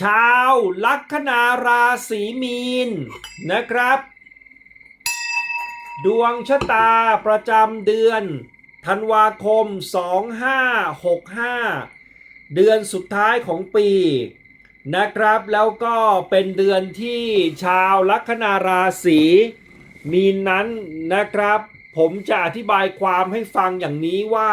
ชาวลัคนาราศีมีนนะครับ ดวงชะตาประจำเดือนธันวาคม 2565 เดือนสุดท้ายของปีนะครับ แล้วก็เป็นเดือนที่ชาวลัคนาราศีมีนนั้นนะครับ ผมจะอธิบายความให้ฟังอย่างนี้ว่า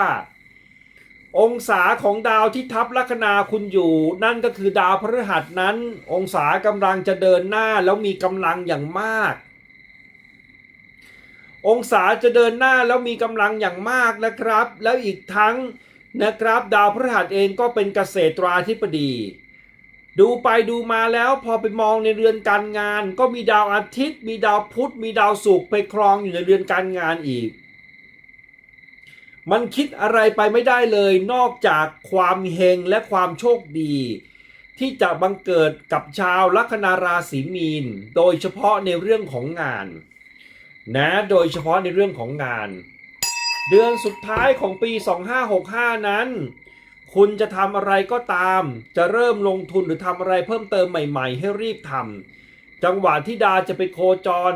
องศาของดาวที่ทับลัคนาคุณอยู่ นั่นก็คือดาวพฤหัสนั้น องศากำลังจะเดินหน้าแล้วมีกำลังอย่างมาก องศาจะเดินหน้าแล้วมีกำลังอย่างมากนะครับ แล้วอีกทั้งนะครับ ดาวพฤหัสเองก็เป็นเกษตราธิบดี ดูไปดูมาแล้วพอไปมองในเรือนการงาน ก็มีดาวอาทิตย์ มีดาวพุธมีดาวศุกร์ไปครองอยู่ในเรือนการงานอีก มันคิดอะไรไปไม่ได้เลย นอกจากความเฮงและความโชคดี ที่จะบังเกิดกับชาวลัคนาราศีมีน โดยเฉพาะในเรื่องของงาน นะโดยเฉพาะในเรื่องของงาน เดือนสุดท้ายของปี 2565 นั้น คุณจะทำอะไรก็ตาม จะเริ่มลงทุนหรือทำอะไรเพิ่มเติมใหม่ ๆ ให้รีบทำจังหวะที่ดาจะไปโคจร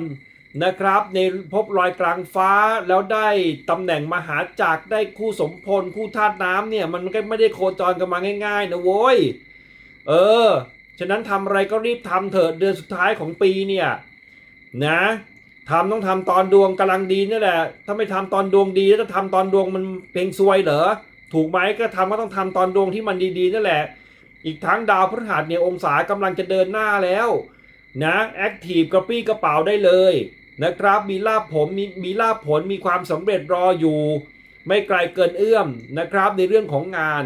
นะครับในภพลอยกลางฟ้าแล้วได้ตำแหน่งมหาจักรได้คู่สมพลคู่ธาตุน้ำเนี่ย มันก็ไม่ได้โคจรกันมาง่าย ๆ นะโว้ย เออ ฉะนั้นทำอะไรก็รีบทำเถอะเดือนสุดท้ายของปีเนี่ยนะทำต้องทำตอนดวงกำลังดีนี่แหละ ถ้าไม่ทำตอนดวงดีแล้วจะทำตอนดวงมันเพลงซวยเหรอถูกไหมก็ทำก็ต้องทำตอนดวงที่มันดีๆนั่นแหละ อีกทั้งดาวพฤหัสเนี่ยองศากำลังจะเดินหน้าแล้วนะแอคทีฟกระปี้กระเป๋าได้เลย นะครับ มีลาภผมมีมีลาภผลมีความสำเร็จรออยู่ ไม่ไกลเกินเอื้อมนะครับในเรื่องของงาน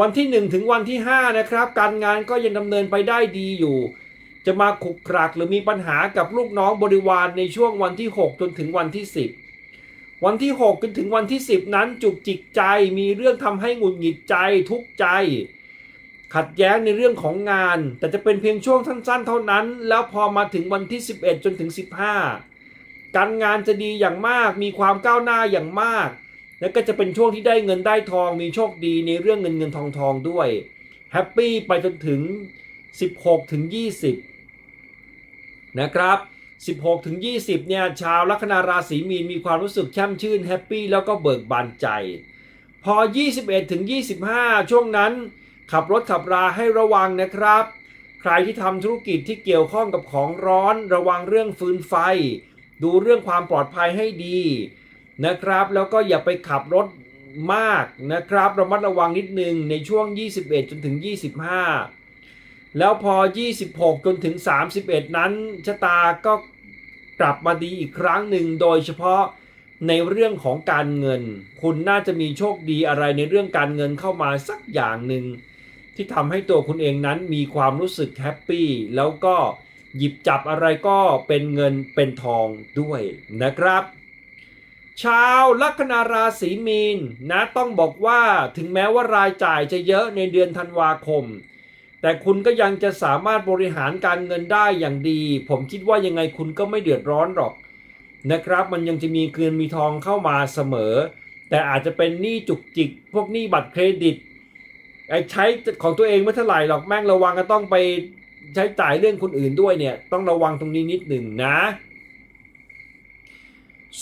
วันที่ 1 ถึงวันที่ 5 นะครับ การงานก็ยังดำเนินไปได้ดีอยู่ จะมาขุกขรักหรือมีปัญหากับลูกน้องบริวารในช่วงวันที่ 6 จนถึงวันที่ 10 วันที่ 6 จนถึงวันที่ 10 นั้นจุกจิกใจมีเรื่องทำให้หงุดหงิดใจทุกข์ใจ ขัดแย้งในเรื่องของงาน แต่จะเป็นเพียงช่วงสั้นๆ เท่านั้น แล้วพอมาถึงวันที่ 11 จนถึง 15 การงานจะดีอย่างมาก มีความก้าวหน้าอย่างมาก และก็จะเป็นช่วงที่ได้เงินได้ทอง มีโชคดีในเรื่องเงินเงินทองทองด้วยแฮปปี้ไปจนถึง 16 ถึง 20 นะครับ 16 ถึง 20 เนี่ย ชาวลัคนาราศีมีนมีความรู้สึกแช่มชื่นแฮปปี้แล้วก็เบิกบานใจ พอ 21 ถึง 25 ช่วงนั้น ขับรถขับราให้ระวังนะครับ ใครที่ทำธุรกิจที่เกี่ยวข้องกับของร้อนระวังเรื่องฟืนไฟ ดูเรื่องความปลอดภัยให้ดีนะครับ แล้วก็อย่าไปขับรถมากนะครับระมัดระวังนิดนึงในช่วง 21 จนถึง 25 แล้วพอ 26 จนถึง 31 นั้นชะตาก็กลับมาดีอีกครั้งหนึ่งโดยเฉพาะในเรื่องของการเงิน คุณน่าจะมีโชคดีอะไรในเรื่องการเงินเข้ามาสักอย่างหนึ่ง ที่ทำให้ตัวคุณเองนั้นมีความรู้สึกแฮปปี้แล้วก็หยิบจับอะไรก็เป็นเงินเป็นทองด้วยนะครับ ชาวลัคนาราศีมีนนะต้องบอกว่าถึงแม้ว่ารายจ่ายจะเยอะในเดือนธันวาคม แต่คุณก็ยังจะสามารถบริหารการเงินได้อย่างดี ผมคิดว่ายังไงคุณก็ไม่เดือดร้อนหรอกนะครับ มันยังจะมีเงินมีทองเข้ามาเสมอ แต่อาจจะเป็นหนี้จุกจิก พวกหนี้บัตรเครดิต ไอ้ใช้ของตัวเองไม่เท่าไหร่หรอกแม่งระวังก็ต้องไปใช้จ่ายเรื่องคนอื่นด้วยเนี่ย ต้องระวังตรงนี้นิดหนึ่งนะ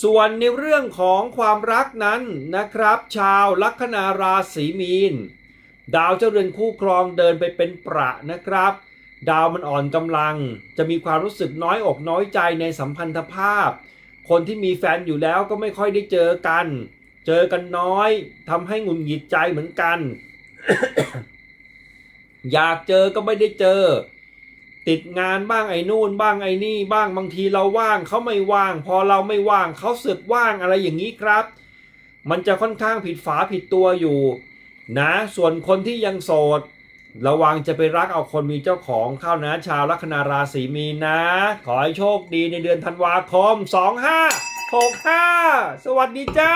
ส่วนในเรื่องของความรักนั้นนะครับ ชาวลัคนาราศีมีน ดาวเจ้าเรือนคู่ครองเดินไปเป็นประนะครับ ดาวมันอ่อนกำลัง จะมีความรู้สึกน้อยอกน้อยใจในสัมพันธภาพ คนที่มีแฟนอยู่แล้วก็ไม่ค่อยได้เจอกัน เจอกันน้อยทำให้หงุดหงิดใจเหมือนกัน อยากเจอก็ไม่ได้เจอ ติดงานบ้างไอ้นู่นบ้างไอ้นี่บ้างบางทีเราว่างเขาไม่ว่าง พอเราไม่ว่างเขาเสือกว่างอะไรอย่างนี้ครับ มันจะค่อนข้างผิดฝาผิดตัวอยู่ นะ ส่วนคนที่ยังโสด ระวังจะไปรักเอาคนมีเจ้าของเข้านะชาวลัคนาราศีมีนนะขอให้โชคดีในเดือนธันวาคม 2565 สวัสดีจ้า